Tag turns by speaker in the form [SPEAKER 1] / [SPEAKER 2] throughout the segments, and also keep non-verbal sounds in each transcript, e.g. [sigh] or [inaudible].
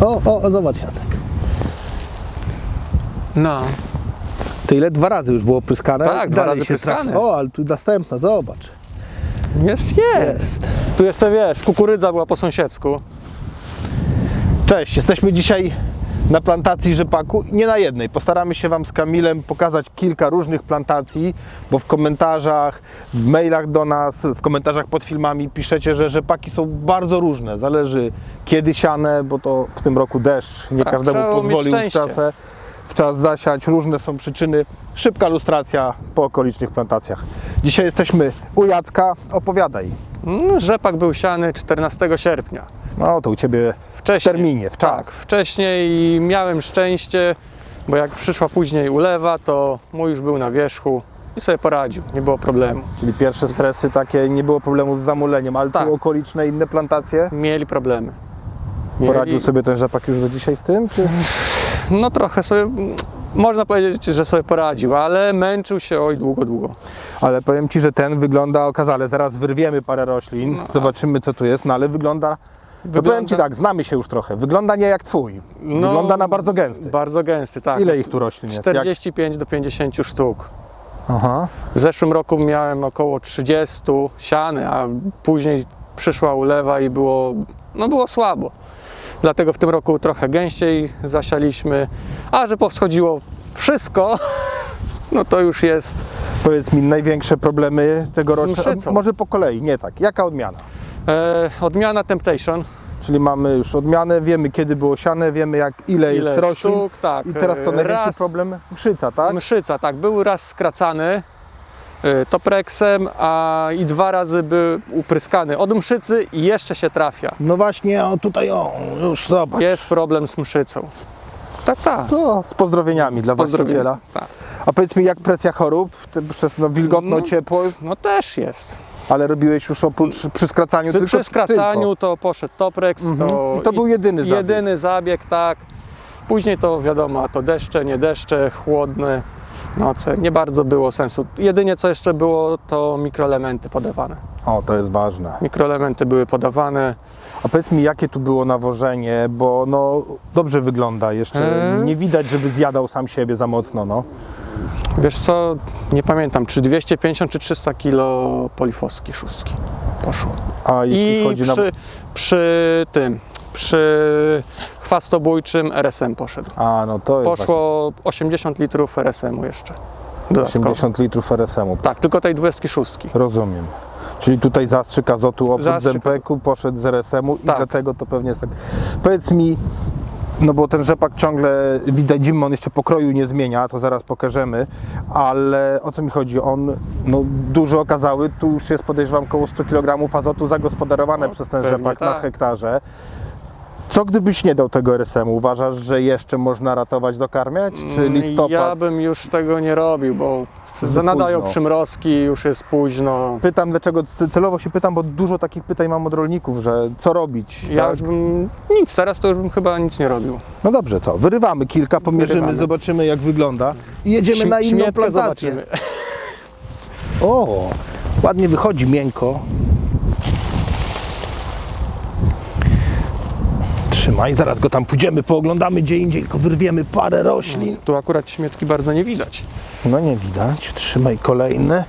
[SPEAKER 1] O, o, o, zobacz Jacek.
[SPEAKER 2] No,
[SPEAKER 1] Tyle dwa razy już było pryskane.
[SPEAKER 2] Tak, dwa
[SPEAKER 1] dalej
[SPEAKER 2] razy
[SPEAKER 1] się
[SPEAKER 2] pryskane.
[SPEAKER 1] trafia. O, ale tu następna, zobacz.
[SPEAKER 2] jest, jest. Tu jeszcze wiesz, kukurydza była po sąsiedzku.
[SPEAKER 1] Cześć, jesteśmy dzisiaj na plantacji rzepaku. Nie na jednej. Postaramy się Wam z Kamilem pokazać kilka różnych plantacji, bo w komentarzach, w mailach do nas, w komentarzach pod filmami piszecie, że rzepaki są bardzo różne. Zależy kiedy siane, bo to w tym roku deszcz nie
[SPEAKER 2] Tak,
[SPEAKER 1] każdemu pozwolił w, czasę, w czas zasiać. Różne są przyczyny. Szybka lustracja po okolicznych plantacjach. Dzisiaj jesteśmy u Jacka. Opowiadaj.
[SPEAKER 2] Mm, Rzepak był siany 14 sierpnia.
[SPEAKER 1] No to u Ciebie
[SPEAKER 2] Wcześniej.
[SPEAKER 1] w terminie, w czas.
[SPEAKER 2] Tak, wcześniej i miałem szczęście, bo jak przyszła później ulewa, to mój już był na wierzchu i sobie poradził, nie było problemu.
[SPEAKER 1] Czyli pierwsze stresy takie, nie było problemu z zamuleniem, ale
[SPEAKER 2] Tak.
[SPEAKER 1] tu okoliczne inne plantacje.
[SPEAKER 2] Mieli problemy. Mieli,
[SPEAKER 1] Poradził sobie ten rzepak już do dzisiaj z tym? Czy? [laughs]
[SPEAKER 2] No trochę sobie, można powiedzieć, że sobie poradził, ale męczył się oj długo, długo.
[SPEAKER 1] Ale powiem Ci, że ten wygląda okazale. Zaraz wyrwiemy parę roślin,
[SPEAKER 2] No,
[SPEAKER 1] zobaczymy co tu jest, no ale wygląda... No powiem Ci tak, znamy się już trochę. Wygląda nie jak Twój.
[SPEAKER 2] No,
[SPEAKER 1] Wygląda na bardzo gęsty.
[SPEAKER 2] Bardzo gęsty, tak.
[SPEAKER 1] Ile ich tu roślin jest? Jak...
[SPEAKER 2] 45 do 50 sztuk.
[SPEAKER 1] Aha.
[SPEAKER 2] W zeszłym roku miałem około 30 siany, a później przyszła ulewa i było, no było słabo. Dlatego w tym roku trochę gęściej zasialiśmy, a że powschodziło wszystko, [laughs] no to już jest
[SPEAKER 1] Powiedz mi, największe problemy tegoroczne...
[SPEAKER 2] mszycą.
[SPEAKER 1] Może po kolei, nie tak. Jaka odmiana?
[SPEAKER 2] E, odmiana Temptation.
[SPEAKER 1] Czyli mamy już odmianę, wiemy kiedy było siane, wiemy jak, ile,
[SPEAKER 2] Ile
[SPEAKER 1] jest roślin.
[SPEAKER 2] sztuk, tak.
[SPEAKER 1] I teraz to
[SPEAKER 2] e,
[SPEAKER 1] największy
[SPEAKER 2] raz,
[SPEAKER 1] problem? Mszyca, tak?
[SPEAKER 2] Mszyca, tak. Był raz skracany e, topreksem, a i dwa razy był upryskany od mszycy i jeszcze się trafia.
[SPEAKER 1] No właśnie, o tutaj, o, już zobacz.
[SPEAKER 2] Jest problem z mszycą. Tak, tak.
[SPEAKER 1] To z pozdrowieniami dla
[SPEAKER 2] Pozdrowienia.
[SPEAKER 1] właściciela.
[SPEAKER 2] Tak.
[SPEAKER 1] A powiedz mi, jak presja chorób? Przez no, wilgotno,
[SPEAKER 2] No.
[SPEAKER 1] ciepło,
[SPEAKER 2] No też jest.
[SPEAKER 1] Ale robiłeś już oprócz przy skracaniu
[SPEAKER 2] Przy,
[SPEAKER 1] tylko
[SPEAKER 2] przy skracaniu to poszedł Toprex.
[SPEAKER 1] Mhm.
[SPEAKER 2] To,
[SPEAKER 1] I to był jedyny zabieg.
[SPEAKER 2] Jedyny zabieg, tak. Później to wiadomo, a to deszcze, nie deszcze, chłodne noce. Nie bardzo było sensu. Jedynie co jeszcze było, to mikroelementy podawane.
[SPEAKER 1] O, to jest ważne.
[SPEAKER 2] Mikroelementy były podawane.
[SPEAKER 1] A powiedz mi, jakie tu było nawożenie, bo no dobrze wygląda jeszcze.
[SPEAKER 2] Eee.
[SPEAKER 1] Nie widać, żeby zjadał sam siebie za mocno, no.
[SPEAKER 2] Wiesz co, nie pamiętam, czy 250 czy 300 kilo polifoski szóstki poszło.
[SPEAKER 1] A jeśli
[SPEAKER 2] I
[SPEAKER 1] chodzi
[SPEAKER 2] przy,
[SPEAKER 1] na...
[SPEAKER 2] przy tym, przy chwastobójczym RSM poszedł.
[SPEAKER 1] A, no to jest
[SPEAKER 2] Poszło 80 litrów RSM-u jeszcze. Dodatkowo.
[SPEAKER 1] 80 litrów RSM-u.
[SPEAKER 2] Tak, tylko tej 26.
[SPEAKER 1] Rozumiem. Czyli tutaj zastrzyk azotu oprócz
[SPEAKER 2] Zastrzyk
[SPEAKER 1] Zempeku poszedł z RSM-u i
[SPEAKER 2] Tak.
[SPEAKER 1] dlatego to pewnie jest tak. Powiedz mi, no bo ten rzepak ciągle widać zimno, on jeszcze pokroju nie zmienia, to zaraz pokażemy, ale o co mi chodzi? On no, duży okazały, tu już jest podejrzewam około 100 kg azotu zagospodarowane
[SPEAKER 2] No,
[SPEAKER 1] przez ten rzepak na
[SPEAKER 2] tak.
[SPEAKER 1] hektarze. Co gdybyś nie dał tego RSM-u? Uważasz, że jeszcze można ratować, dokarmiać? Czy listopad?
[SPEAKER 2] Mm, Ja bym już tego nie robił, bo zanadają
[SPEAKER 1] późno.
[SPEAKER 2] przymrozki, już jest późno.
[SPEAKER 1] Pytam dlaczego, celowo się pytam, bo dużo takich pytań mam od rolników, że co robić?
[SPEAKER 2] Ja
[SPEAKER 1] tak?
[SPEAKER 2] już bym nic, teraz to już bym chyba nic nie robił.
[SPEAKER 1] No dobrze, co? Wyrywamy kilka, pomierzymy,
[SPEAKER 2] Wyrywamy.
[SPEAKER 1] zobaczymy jak wygląda i jedziemy
[SPEAKER 2] Śm-
[SPEAKER 1] na inną plantację.
[SPEAKER 2] zobaczymy.
[SPEAKER 1] O, ładnie wychodzi, miękko. Trzymaj, zaraz go tam pójdziemy, pooglądamy gdzie indziej, tylko wyrwiemy parę roślin.
[SPEAKER 2] Tu akurat śmietki bardzo nie widać.
[SPEAKER 1] No nie widać, trzymaj kolejne.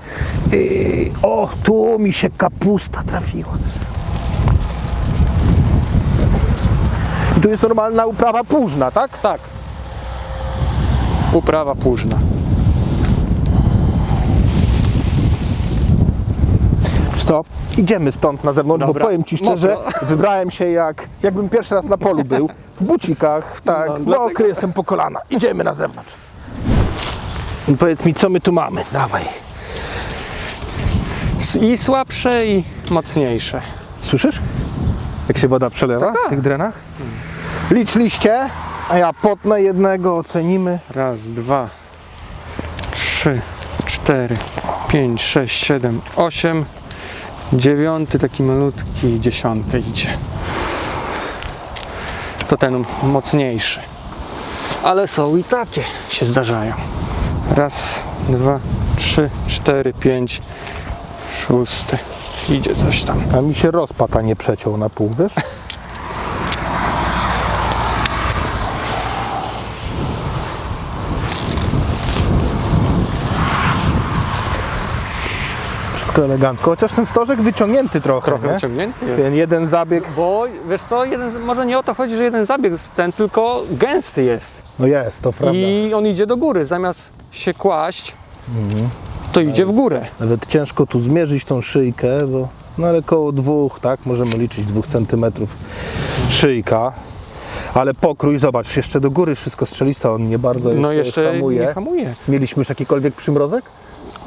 [SPEAKER 1] I, o, tu mi się kapusta trafiła. I tu jest normalna uprawa późna, tak?
[SPEAKER 2] Tak. Uprawa późna.
[SPEAKER 1] Co, idziemy stąd na zewnątrz,
[SPEAKER 2] Dobra,
[SPEAKER 1] bo powiem Ci szczerze,
[SPEAKER 2] mokro.
[SPEAKER 1] wybrałem się jak, jakbym pierwszy raz na polu był, w bucikach, tak,
[SPEAKER 2] No,
[SPEAKER 1] mokry
[SPEAKER 2] dlatego-
[SPEAKER 1] jestem po kolana. Idziemy na zewnątrz. I powiedz mi, co my tu mamy? Dawaj.
[SPEAKER 2] I słabsze, i mocniejsze.
[SPEAKER 1] Słyszysz? Jak się woda przelewa
[SPEAKER 2] Tak,
[SPEAKER 1] w
[SPEAKER 2] tak.
[SPEAKER 1] tych drenach? Licz liście, a ja potnę jednego, ocenimy.
[SPEAKER 2] Raz, dwa, trzy, cztery, pięć, sześć, siedem, osiem. Dziewiąty, taki malutki, dziesiąty idzie. To ten mocniejszy. Ale są i takie się zdarzają. Raz, dwa, trzy, cztery, pięć, szósty. Idzie coś tam.
[SPEAKER 1] A mi się rozpad, a nie przeciął na pół, wiesz? Wszystko elegancko, chociaż ten stożek wyciągnięty trochę,
[SPEAKER 2] Trochę
[SPEAKER 1] nie?
[SPEAKER 2] wyciągnięty
[SPEAKER 1] Ten
[SPEAKER 2] jest.
[SPEAKER 1] jeden zabieg,
[SPEAKER 2] Bo wiesz co, jeden, może nie o to chodzi, że jeden zabieg ten, tylko gęsty jest.
[SPEAKER 1] no jest, to prawda.
[SPEAKER 2] I on idzie do góry. Zamiast się kłaść,
[SPEAKER 1] Mhm.
[SPEAKER 2] to idzie w górę.
[SPEAKER 1] Nawet ciężko tu zmierzyć tą szyjkę, bo no ale koło dwóch, tak, możemy liczyć dwóch centymetrów szyjka. Ale pokrój, zobacz, jeszcze do góry wszystko strzeliste, on nie bardzo
[SPEAKER 2] No jeszcze
[SPEAKER 1] hamuje.
[SPEAKER 2] nie hamuje.
[SPEAKER 1] Mieliśmy już jakikolwiek przymrozek?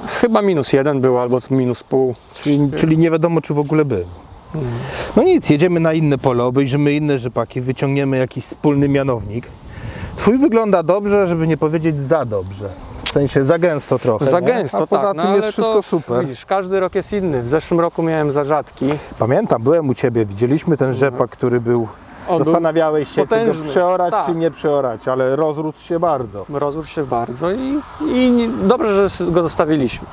[SPEAKER 2] Chyba minus jeden był, albo minus pół.
[SPEAKER 1] Czyli, czyli nie wiadomo, czy w ogóle był. No nic, jedziemy na inne pole, obejrzymy inne rzepaki, wyciągniemy jakiś wspólny mianownik. Twój wygląda dobrze, żeby nie powiedzieć za dobrze. W sensie za gęsto trochę.
[SPEAKER 2] Za
[SPEAKER 1] nie?
[SPEAKER 2] gęsto,
[SPEAKER 1] A poza
[SPEAKER 2] tak.
[SPEAKER 1] tym
[SPEAKER 2] no, ale
[SPEAKER 1] jest wszystko
[SPEAKER 2] to,
[SPEAKER 1] super.
[SPEAKER 2] Widzisz, każdy rok jest inny. W zeszłym roku miałem za rzadki.
[SPEAKER 1] Pamiętam, byłem u ciebie, widzieliśmy ten rzepak, który był.
[SPEAKER 2] On był,
[SPEAKER 1] Zastanawiałeś się, czy go
[SPEAKER 2] potężny.
[SPEAKER 1] przeorać,
[SPEAKER 2] Tak.
[SPEAKER 1] czy nie przeorać, ale rozrósł się bardzo.
[SPEAKER 2] rozrósł się bardzo i, i dobrze, że go zostawiliśmy.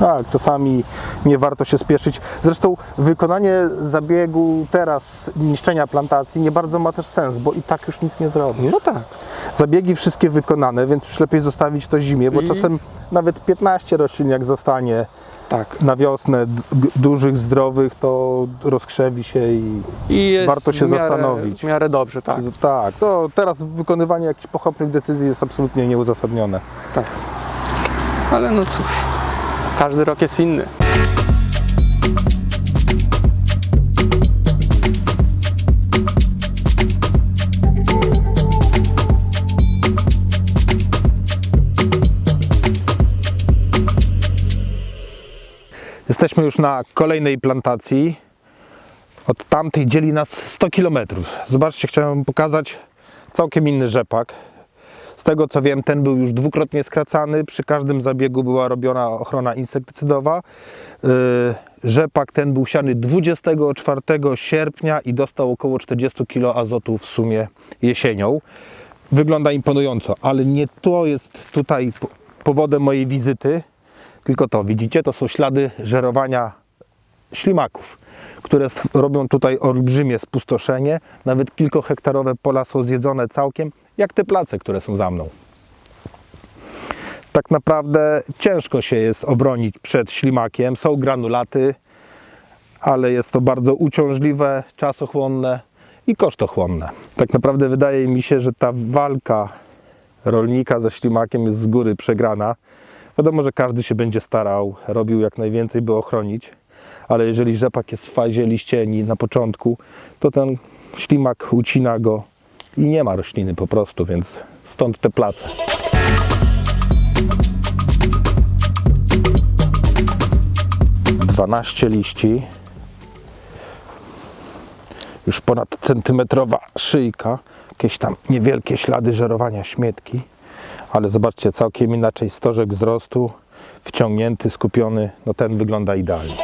[SPEAKER 1] Tak, czasami nie warto się spieszyć. Zresztą wykonanie zabiegu teraz niszczenia plantacji nie bardzo ma też sens, bo i tak już nic nie zrobi.
[SPEAKER 2] No tak.
[SPEAKER 1] Zabiegi wszystkie wykonane, więc już lepiej zostawić to zimie, bo
[SPEAKER 2] I-
[SPEAKER 1] czasem nawet 15 roślin jak zostanie
[SPEAKER 2] Tak.
[SPEAKER 1] na wiosnę dużych, zdrowych, to rozkrzewi się i
[SPEAKER 2] I
[SPEAKER 1] Warto się
[SPEAKER 2] w miarę,
[SPEAKER 1] zastanowić.
[SPEAKER 2] W miarę dobrze, tak.
[SPEAKER 1] tak, to teraz wykonywanie jakichś pochopnych decyzji jest absolutnie nieuzasadnione.
[SPEAKER 2] tak. Ale no cóż, każdy rok jest inny.
[SPEAKER 1] Jesteśmy już na kolejnej plantacji. Od tamtej dzieli nas 100 km. Zobaczcie, chciałem pokazać całkiem inny rzepak. Z tego co wiem, ten był już dwukrotnie skracany. Przy każdym zabiegu była robiona ochrona insektycydowa. Yy, Rzepak ten był siany 24 sierpnia i dostał około 40 kg azotu w sumie jesienią. Wygląda imponująco, ale nie to jest tutaj po- powodem mojej wizyty, tylko to. Widzicie, to są ślady żerowania ślimaków, które robią tutaj olbrzymie spustoszenie. Nawet kilkohektarowe pola są zjedzone całkiem, jak te place, które są za mną. Tak naprawdę ciężko się jest obronić przed ślimakiem. Są granulaty, ale jest to bardzo uciążliwe, czasochłonne i kosztochłonne. Tak naprawdę wydaje mi się, że ta walka rolnika ze ślimakiem jest z góry przegrana. Wiadomo, że każdy się będzie starał, robił jak najwięcej, by ochronić, ale jeżeli rzepak jest w fazie liścieni na początku, to ten ślimak ucina go i nie ma rośliny po prostu, więc stąd te place. Dwanaście liści, już ponad centymetrowa szyjka, jakieś tam niewielkie ślady żerowania śmietki, ale zobaczcie, całkiem inaczej stożek wzrostu, wciągnięty, skupiony, no ten wygląda idealnie.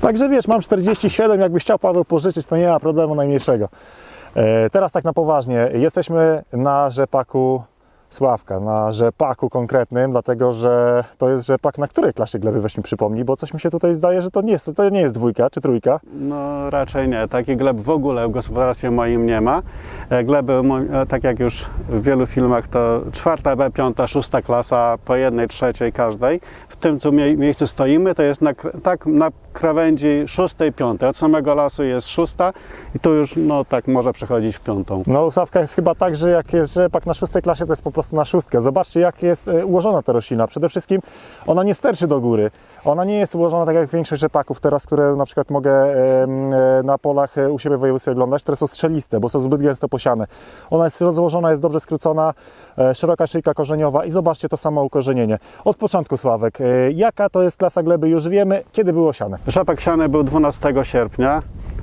[SPEAKER 3] Także wiesz, mam 47, jakbyś chciał Paweł pożyczyć, to nie ma problemu najmniejszego. E, teraz tak na poważnie, jesteśmy na rzepaku Sławka, na rzepaku konkretnym, dlatego że to jest rzepak na której klasie gleby, weź mi przypomnij, bo coś mi się tutaj zdaje, że to nie jest, to nie jest dwójka czy trójka.
[SPEAKER 4] No raczej nie. Takich gleb w ogóle w gospodarstwie moim nie ma. E, Gleby, e, tak jak już w wielu filmach, to czwarta B, piąta, szósta klasa, po jednej trzeciej każdej. Tym mie- miejscu stoimy, to jest na, tak na krawędzi szóstej, piątej. Od samego lasu jest szósta i tu już no tak może przechodzić w piątą.
[SPEAKER 3] No u Sławka jest chyba tak, że jak jest rzepak na szóstej klasie, to jest po prostu na szóstkę. Zobaczcie jak jest e, ułożona ta roślina. Przede wszystkim ona nie sterczy do góry. Ona nie jest ułożona tak jak większość rzepaków teraz, które na przykład mogę e, na polach e, u siebie w województwie oglądać, które są strzeliste, bo są zbyt gęsto posiane. Ona jest rozłożona, jest dobrze skrócona, szeroka szyjka korzeniowa i zobaczcie to samo ukorzenienie. Od początku Sławek, e, jaka to jest klasa gleby już wiemy, kiedy było siane.
[SPEAKER 4] Rzepak siany był 12 sierpnia,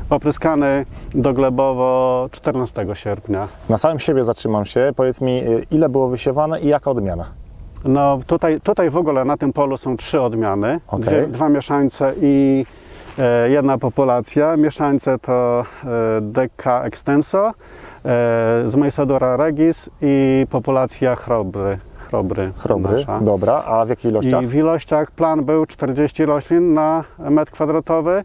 [SPEAKER 4] opryskany doglebowo 14 sierpnia.
[SPEAKER 3] Na samym siebie zatrzymam się, powiedz mi e, ile było wysiewane i jaka odmiana.
[SPEAKER 4] No tutaj, tutaj w ogóle na tym polu są trzy odmiany,
[SPEAKER 3] Okej.
[SPEAKER 4] dwie, dwa mieszańce i e, jedna populacja. Mieszańce to e, Deca extenso, e, z Maisodora regis i populacja chrobry. Chrobry,
[SPEAKER 3] Chrobry,
[SPEAKER 4] nasza.
[SPEAKER 3] dobra, a w jakich ilościach?
[SPEAKER 4] I w ilościach plan był 40 roślin na metr kwadratowy.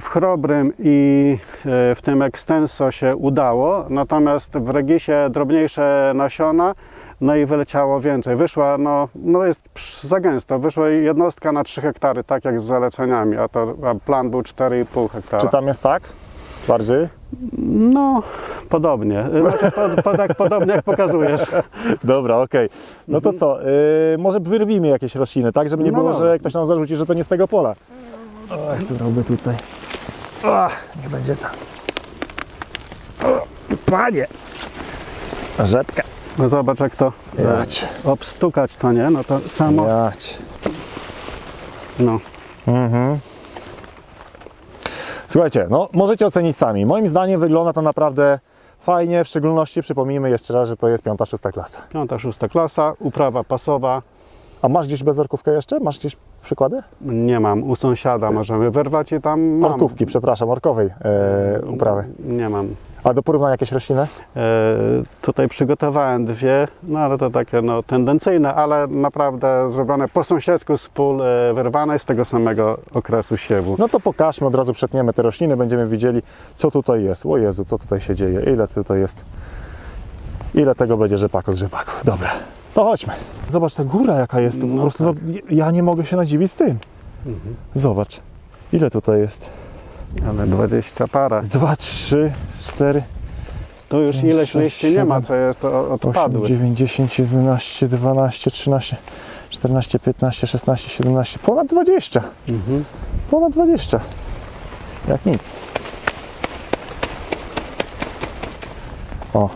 [SPEAKER 4] w Chrobrym i e, w tym Extenso się udało, natomiast w Regisie drobniejsze nasiona, no i wyleciało więcej. Wyszła, no, no jest za gęsto, wyszła jednostka na 3 hektary, tak jak z zaleceniami, a to a plan był 4,5 hektara.
[SPEAKER 3] Czy tam jest tak? Bardziej?
[SPEAKER 4] No, podobnie. Znaczy, po, po, tak podobnie jak pokazujesz.
[SPEAKER 3] Dobra, okej. No to co, yy, może wyrwijmy jakieś rośliny, tak? Żeby nie
[SPEAKER 4] No
[SPEAKER 3] było,
[SPEAKER 4] dobra.
[SPEAKER 3] że ktoś nam zarzuci, że to nie z tego pola. Ach, którąby tutaj. Ach, nie będzie tam. Panie! Rzepka.
[SPEAKER 4] No zobacz jak to e,
[SPEAKER 3] Jać.
[SPEAKER 4] obstukać to, nie? No to samo,
[SPEAKER 3] Jać.
[SPEAKER 4] no.
[SPEAKER 3] Mhm. Słuchajcie, no możecie ocenić sami. Moim zdaniem wygląda to naprawdę fajnie, w szczególności przypomnijmy jeszcze raz, że to jest piąta, szósta klasa.
[SPEAKER 4] Piąta, szósta klasa, uprawa pasowa.
[SPEAKER 3] A masz gdzieś bezorkówkę jeszcze? Masz gdzieś przykłady?
[SPEAKER 4] Nie mam, u sąsiada możemy wyrwać i tam mam.
[SPEAKER 3] Orkówki, przepraszam, orkowej e, uprawy.
[SPEAKER 4] Nie mam.
[SPEAKER 3] A do porównania jakieś rośliny?
[SPEAKER 4] E, tutaj przygotowałem dwie, no ale to takie no, tendencyjne, ale naprawdę zrobione po sąsiedzku z pól e, wyrwane z tego samego okresu siewu.
[SPEAKER 3] No to pokażmy, od razu przetniemy te rośliny, będziemy widzieli, co tutaj jest. O Jezu, co tutaj się dzieje, ile tutaj jest, ile tego będzie rzepaku z rzepaku. Dobra, to chodźmy. Zobacz, ta góra jaka jest, to po
[SPEAKER 4] No
[SPEAKER 3] prostu, no, ja nie mogę się nadziwić z tym.
[SPEAKER 4] Mhm.
[SPEAKER 3] Zobacz, ile tutaj jest.
[SPEAKER 4] Ale 20 para.
[SPEAKER 3] Dwa, trzy, cztery,
[SPEAKER 4] Tu już
[SPEAKER 3] Pięć,
[SPEAKER 4] ileś
[SPEAKER 3] sześć,
[SPEAKER 4] liści nie ma, co jest to odpadły.
[SPEAKER 3] dziewięć, dziesięć, jedenaście, dwanaście, trzynaście, czternaście, piętnaście, szesnaście, siedemnaście, ponad dwadzieścia.
[SPEAKER 4] Mhm.
[SPEAKER 3] Ponad 20. Jak nic. O.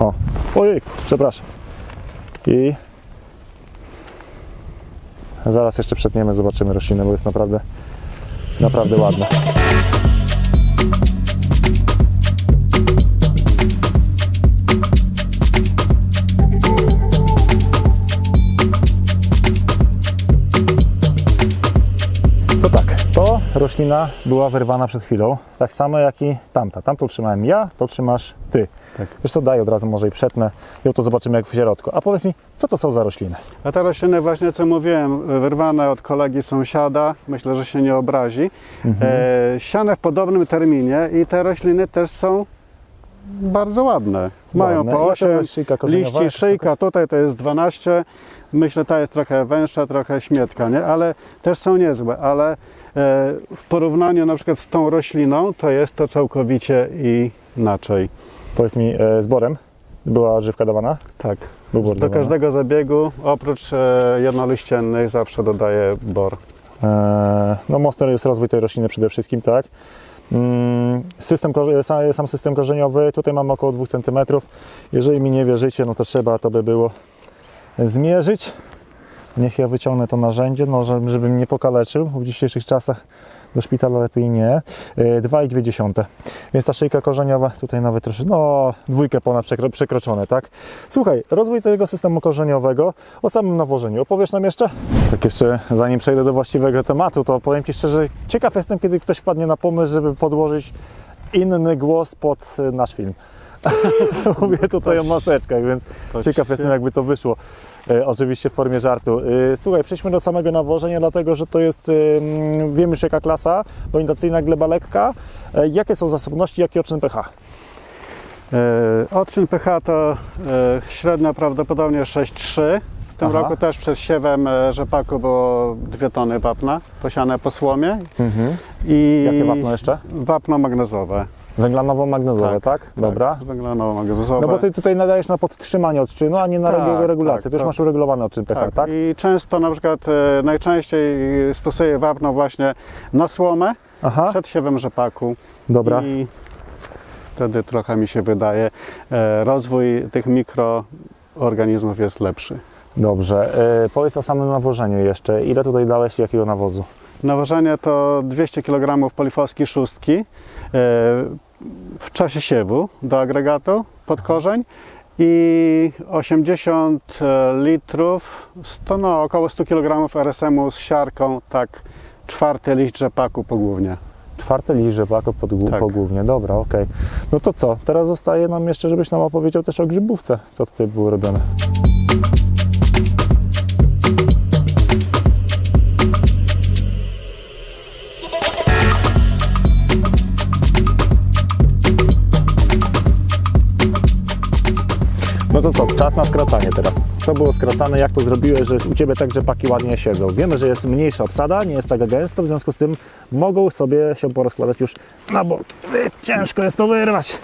[SPEAKER 3] O. Ojejku, przepraszam. I zaraz jeszcze przetniemy, zobaczymy roślinę, bo jest naprawdę naprawdę ładna. Roślina była wyrwana przed chwilą, tak samo jak i tamta. Tamtą trzymałem ja, to trzymasz ty.
[SPEAKER 4] Tak.
[SPEAKER 3] Wiesz co, daj od razu może i przetnę, ją to zobaczymy jak w środku. A powiedz mi, co to są za rośliny?
[SPEAKER 4] A te rośliny właśnie, co mówiłem, wyrwane od kolegi sąsiada, myślę, że się nie obrazi, e, siane w podobnym terminie i te rośliny też są bardzo ładne. Mają
[SPEAKER 3] Ładne.
[SPEAKER 4] po
[SPEAKER 3] Jaka
[SPEAKER 4] 8
[SPEAKER 3] jest szyjka
[SPEAKER 4] liści, szyjka, tutaj to jest 12, myślę, ta jest trochę węższa, trochę śmietka, nie? ale też są niezłe, ale w porównaniu na przykład z tą rośliną, to jest to całkowicie inaczej.
[SPEAKER 3] Powiedz mi, e, zborem była żywka dawana?
[SPEAKER 4] Tak.
[SPEAKER 3] Był bor
[SPEAKER 4] Do każdego zabiegu, oprócz e, jednoliściennych, zawsze dodaję bor.
[SPEAKER 3] E, No mocny jest rozwój tej rośliny przede wszystkim, tak? Mm, System, sam- system korzeniowy, tutaj mamy około 2 cm. Jeżeli mi nie wierzycie, no to trzeba to by było zmierzyć. Niech ja wyciągnę to narzędzie, no, żeby żeby mnie nie pokaleczył. W dzisiejszych czasach do szpitala lepiej nie. E, 2,2. Więc ta szyjka korzeniowa tutaj nawet troszkę, no dwójkę ponad przekro, przekroczone, tak? Słuchaj, rozwój tego systemu korzeniowego, o samym nawożeniu opowiesz nam jeszcze? Tak jeszcze zanim przejdę do właściwego tematu, to powiem Ci szczerze, ciekaw jestem, kiedy ktoś wpadnie na pomysł, żeby podłożyć inny głos pod e, nasz film. [laughs] Mówię tutaj o maseczkach, więc ciekaw
[SPEAKER 4] się-
[SPEAKER 3] jestem, jakby to wyszło. E, oczywiście w formie żartu. E, słuchaj, przejdźmy do samego nawożenia, dlatego że to jest, e, wiem już jaka klasa, orientacyjna gleba lekka. E, jakie są zasobności, jaki odczyn pH?
[SPEAKER 4] E, Odczyn pH to e, średnio prawdopodobnie 6,3. W tym
[SPEAKER 3] Aha.
[SPEAKER 4] roku też przed siewem rzepaku było 2 tony wapna posiane po słomie. I
[SPEAKER 3] Jakie wapno jeszcze?
[SPEAKER 4] Wapno magnezowe.
[SPEAKER 3] Węglanowo-magnezowe, tak? Dobra.
[SPEAKER 4] Węglanowo-magnezowe.
[SPEAKER 3] No bo ty tutaj nadajesz na podtrzymanie odczynu, a nie na
[SPEAKER 4] Tak,
[SPEAKER 3] regulację.
[SPEAKER 4] tak,
[SPEAKER 3] Ty już
[SPEAKER 4] tak.
[SPEAKER 3] masz uregulowany odczyn pH, tak?
[SPEAKER 4] tak. I często na przykład e, najczęściej stosuję wapno właśnie na słomę
[SPEAKER 3] Aha,
[SPEAKER 4] przed siewem rzepaku.
[SPEAKER 3] dobra.
[SPEAKER 4] I wtedy trochę mi się wydaje, e, rozwój tych mikroorganizmów jest lepszy.
[SPEAKER 3] Dobrze. E, powiedz o samym nawożeniu jeszcze. Ile tutaj dałeś i jakiego nawozu?
[SPEAKER 4] Nawożenie to 200 kg polifoski szóstki e, w czasie siewu do agregatu pod korzeń i 80 litrów, 100, no, około 100 kg RSM-u z siarką, tak czwarty liść rzepaku pogłównie.
[SPEAKER 3] Czwarty liść rzepaku pod,
[SPEAKER 4] Tak.
[SPEAKER 3] pogłównie. Dobra, okej. No to co? Teraz zostaje nam jeszcze, żebyś nam opowiedział też o grzybówce. Co tutaj było robione? No to co, czas na skracanie teraz. Co było skracane, jak to zrobiłeś, że u Ciebie tak rzepaki ładnie siedzą? Wiemy, że jest mniejsza obsada, nie jest taka gęsto, w związku z tym mogą sobie się porozkładać już na bok. Ciężko jest to wyrwać.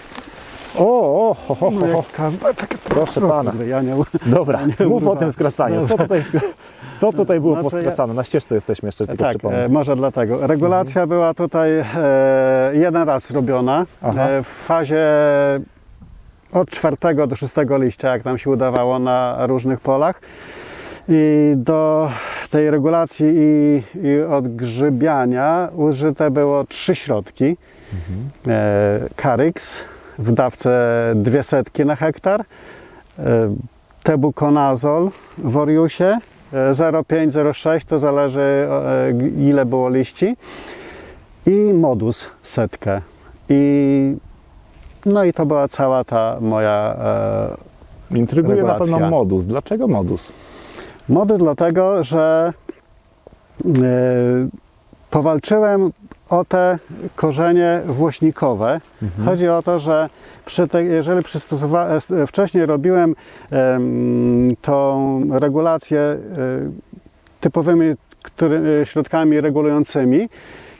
[SPEAKER 3] O, o, ho, ho, ho, ho.
[SPEAKER 4] Każda takie
[SPEAKER 3] Proszę pana. Dobra, [laughs] mów o tym skracaniu. Co tutaj, co tutaj było
[SPEAKER 4] Znaczy
[SPEAKER 3] poskracane? Na ścieżce jesteśmy jeszcze, tylko
[SPEAKER 4] Tak,
[SPEAKER 3] przypomnę.
[SPEAKER 4] e, może dlatego. Regulacja była tutaj e, jeden raz robiona e, w fazie od czwartego do szóstego liścia, jak nam się udawało na różnych polach. I do tej regulacji i, i odgrzybiania użyte było trzy środki. E, Caryx w dawce dwie setki na hektar, e, Tebuconazol w Oriusie e, 0,5-0,6 to zależy e, ile było liści i Modus setkę. I no i to była cała ta moja e,
[SPEAKER 3] Intryguje na
[SPEAKER 4] regulacja.
[SPEAKER 3] pewno modus. Dlaczego modus?
[SPEAKER 4] Modus dlatego, że e, powalczyłem o te korzenie włośnikowe. Chodzi o to, że przy te, jeżeli przystosowa- e, wcześniej robiłem em, tą regulację e, typowymi który, e, środkami regulującymi,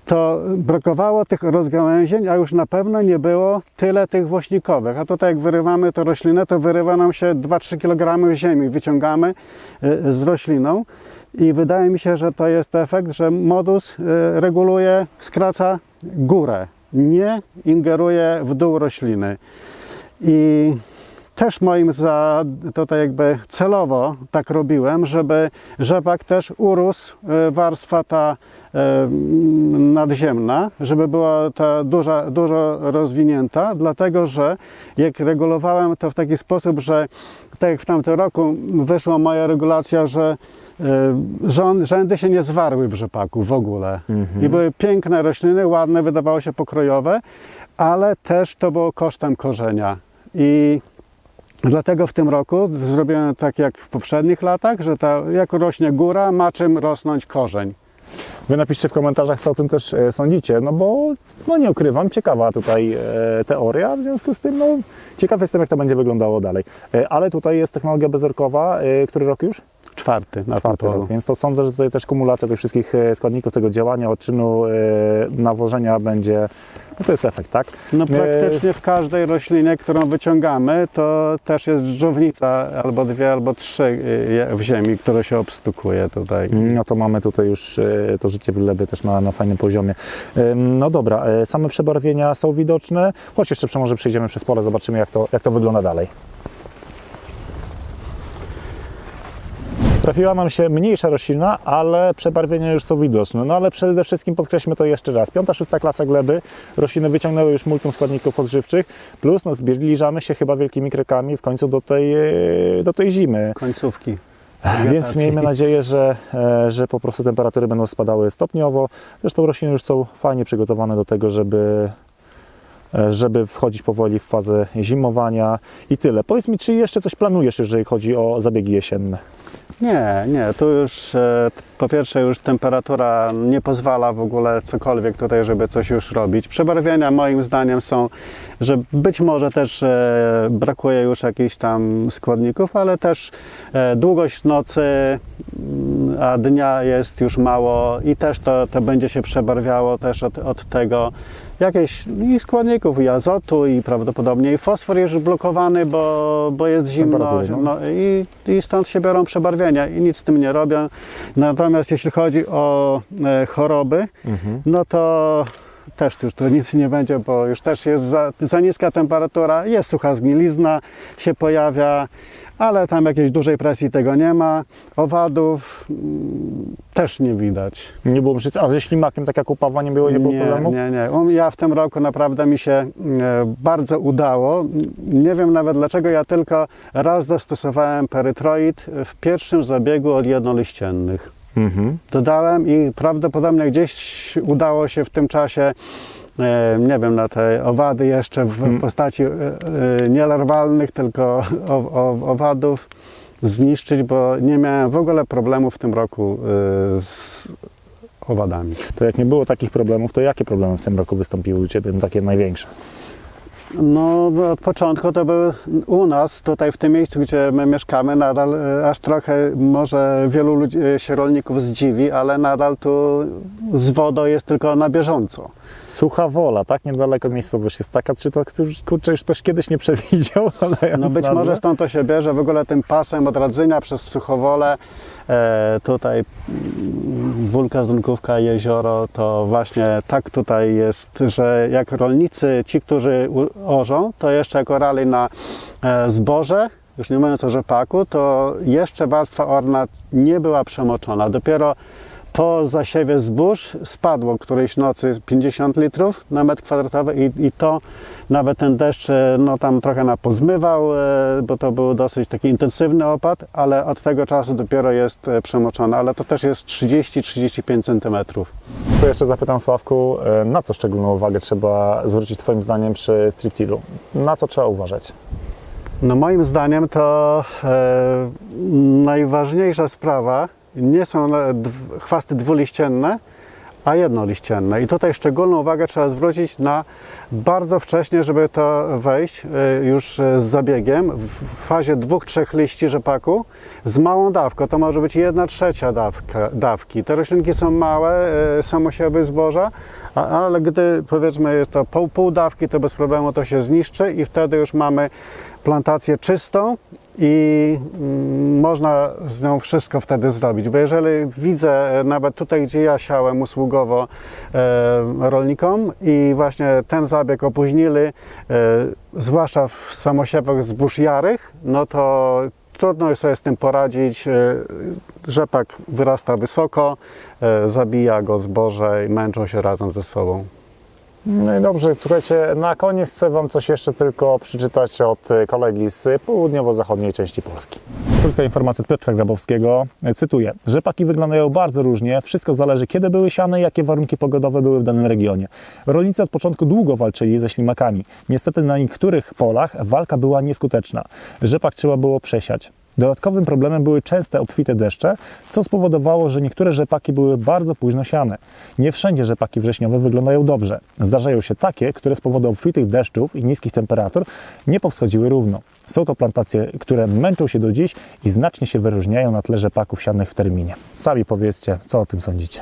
[SPEAKER 4] to brakowało tych rozgałęzień, a już na pewno nie było tyle tych włośnikowych. A tutaj jak wyrywamy tę roślinę, to wyrywa nam się 2-3 kg ziemi, wyciągamy e, z rośliną i wydaje mi się, że to jest efekt, że modus e, reguluje, skraca górę, nie ingeruje w dół rośliny. I też moim za tutaj jakby celowo tak robiłem, żeby rzepak też urósł e, warstwa ta e, nadziemna, żeby była ta duża, dużo rozwinięta, dlatego że jak regulowałem to w taki sposób, że tak jak w tamtym roku wyszła moja regulacja, że e, rzędy się nie zwarły w rzepaku w ogóle. I były piękne rośliny, ładne, wydawało się pokrojowe, ale też to było kosztem korzenia. I Dlatego w tym roku zrobiłem tak jak w poprzednich latach, że ta, jak rośnie góra, ma czym rosnąć korzeń.
[SPEAKER 3] Wy napiszcie w komentarzach, co o tym też e, sądzicie, no bo no nie ukrywam, ciekawa tutaj e, teoria, w związku z tym no, ciekaw jestem, jak to będzie wyglądało dalej. E, ale tutaj jest technologia bezorkowa, który rok już?
[SPEAKER 4] Czwarty na
[SPEAKER 3] Czwarty rok, więc to sądzę, że tutaj też kumulacja tych wszystkich e, składników tego działania, odczynu, e, nawożenia będzie, no to jest efekt, tak?
[SPEAKER 4] No praktycznie w każdej roślinie, którą wyciągamy, to też jest dżdżownica albo dwie, albo trzy w ziemi, które się obstukuje tutaj.
[SPEAKER 3] No to mamy tutaj już e, to życie w gleby też na, na fajnym poziomie. No dobra, e, same przebarwienia są widoczne. Chodź jeszcze może przejdziemy przez pole, zobaczymy jak to, jak to wygląda dalej. Trafiła nam się mniejsza roślina, ale przebarwienia już są widoczne. No ale przede wszystkim podkreślmy to jeszcze raz. Piąta, szósta klasa gleby. Rośliny wyciągnęły już multum składników odżywczych, plus no, zbliżamy się chyba wielkimi krokami w końcu do tej, e, do tej zimy.
[SPEAKER 4] Końcówki. [laughs]
[SPEAKER 3] Więc miejmy nadzieję, że, e, że po prostu temperatury będą spadały stopniowo. Zresztą rośliny już są fajnie przygotowane do tego, żeby, e, żeby wchodzić powoli w fazę zimowania i tyle. Powiedz mi, czy jeszcze coś planujesz, jeżeli chodzi o zabiegi jesienne?
[SPEAKER 4] Nie, nie, tu już e, po pierwsze już temperatura nie pozwala w ogóle cokolwiek tutaj, żeby coś już robić. Przebarwienia moim zdaniem są, że być może też e, brakuje już jakichś tam składników, ale też e, długość nocy, mm, a dnia jest już mało i też to, to będzie się przebarwiało też od, od tego jakieś i składników, i azotu, i prawdopodobnie i fosfor jest blokowany, bo, bo jest zimno,
[SPEAKER 3] no.
[SPEAKER 4] i, i stąd się biorą przebarwienia i nic z tym nie robią. Natomiast jeśli chodzi o e, choroby, no to też już tu nic nie będzie, bo już też jest za, za niska temperatura, jest sucha zgnilizna, się pojawia, ale tam jakiejś dużej presji tego nie ma. Owadów mm, też nie widać.
[SPEAKER 3] Nie było przyc- A ze ślimakiem, tak jak u Pawła, nie było, nie było
[SPEAKER 4] nie,
[SPEAKER 3] problemów?
[SPEAKER 4] nie, nie. U- Ja w tym roku naprawdę mi się e, bardzo udało. Nie wiem nawet dlaczego ja tylko raz zastosowałem perytroid w pierwszym zabiegu od jednoliściennych.
[SPEAKER 3] Mhm.
[SPEAKER 4] Dodałem i prawdopodobnie gdzieś udało się w tym czasie, nie wiem, na te owady jeszcze w
[SPEAKER 3] Mm.
[SPEAKER 4] postaci e, e, nie larwalnych, tylko owadów zniszczyć, bo nie miałem w ogóle problemu w tym roku e, z owadami.
[SPEAKER 3] To jak nie było takich problemów, to jakie problemy w tym roku wystąpiły u Ciebie, takie największe?
[SPEAKER 4] No, od początku to był u nas, tutaj w tym miejscu, gdzie my mieszkamy, nadal e, aż trochę może wielu ludzi, e, się rolników zdziwi, ale nadal tu z wodą jest tylko na bieżąco.
[SPEAKER 3] Sucha wola, tak? Niedaleko miejscowość jest taka, czy to kurczę, już ktoś kiedyś nie [laughs] przewidział? nadając
[SPEAKER 4] No być
[SPEAKER 3] nazwę?
[SPEAKER 4] może stąd to się bierze, w ogóle tym pasem od Radzynia przez Suchowolę, tutaj mm, Wólka, Zrunkówka, jezioro, to właśnie tak tutaj jest, że jak rolnicy, ci, którzy orzą, to jeszcze jak orali na e, zboże, już nie mówiąc o rzepaku, to jeszcze warstwa orna nie była przemoczona. Dopiero po zasiewie zbóż spadło którejś nocy 50 litrów na metr kwadratowy i, i to nawet ten deszcz e, no, tam trochę na pozmywał, e, bo to był dosyć taki intensywny opad, ale od tego czasu dopiero jest e, przemoczone, ale to też jest 30-35 centymetrów.
[SPEAKER 3] To jeszcze zapytam Sławku, na co szczególną uwagę trzeba zwrócić Twoim zdaniem przy striptilu? Na co trzeba uważać?
[SPEAKER 4] No moim zdaniem to e, najważniejsza sprawa nie są e, dw- chwasty dwuliścienne, a jednoliścienne. I tutaj szczególną uwagę trzeba zwrócić na bardzo wcześnie, żeby to wejść e, już e, z zabiegiem w fazie dwóch, trzech liści rzepaku z małą dawką. To może być jedna trzecia dawka, dawki. Te roślinki są małe, e, samosiewy zboża, ale gdy powiedzmy jest to pół, pół dawki, to bez problemu to się zniszczy i wtedy już mamy plantację czystą i mm, można z nią wszystko wtedy zrobić. Bo jeżeli widzę e, nawet tutaj, gdzie ja siałem usługowo e, rolnikom i właśnie ten zabieg opóźnili, e, zwłaszcza w samosiewach zbóż jarych, no to trudno sobie z tym poradzić. E, Rzepak wyrasta wysoko, e, zabija go zboże i męczą się razem ze sobą.
[SPEAKER 3] No i dobrze, słuchajcie, na koniec chcę Wam coś jeszcze tylko przeczytać od kolegi z południowo-zachodniej części Polski. Krótka informacja od Piotra Grabowskiego. Cytuję. Rzepaki wyglądają bardzo różnie. Wszystko zależy, kiedy były siane i jakie warunki pogodowe były w danym regionie. Rolnicy od początku długo walczyli ze ślimakami. Niestety na niektórych polach walka była nieskuteczna. Rzepak trzeba było przesiać. Dodatkowym problemem były częste obfite deszcze, co spowodowało, że niektóre rzepaki były bardzo późno siane. Nie wszędzie rzepaki wrześniowe wyglądają dobrze. Zdarzają się takie, które z powodu obfitych deszczów i niskich temperatur nie powschodziły równo. Są to plantacje, które męczą się do dziś i znacznie się wyróżniają na tle rzepaków sianych w terminie. Sami powiedzcie, co o tym sądzicie.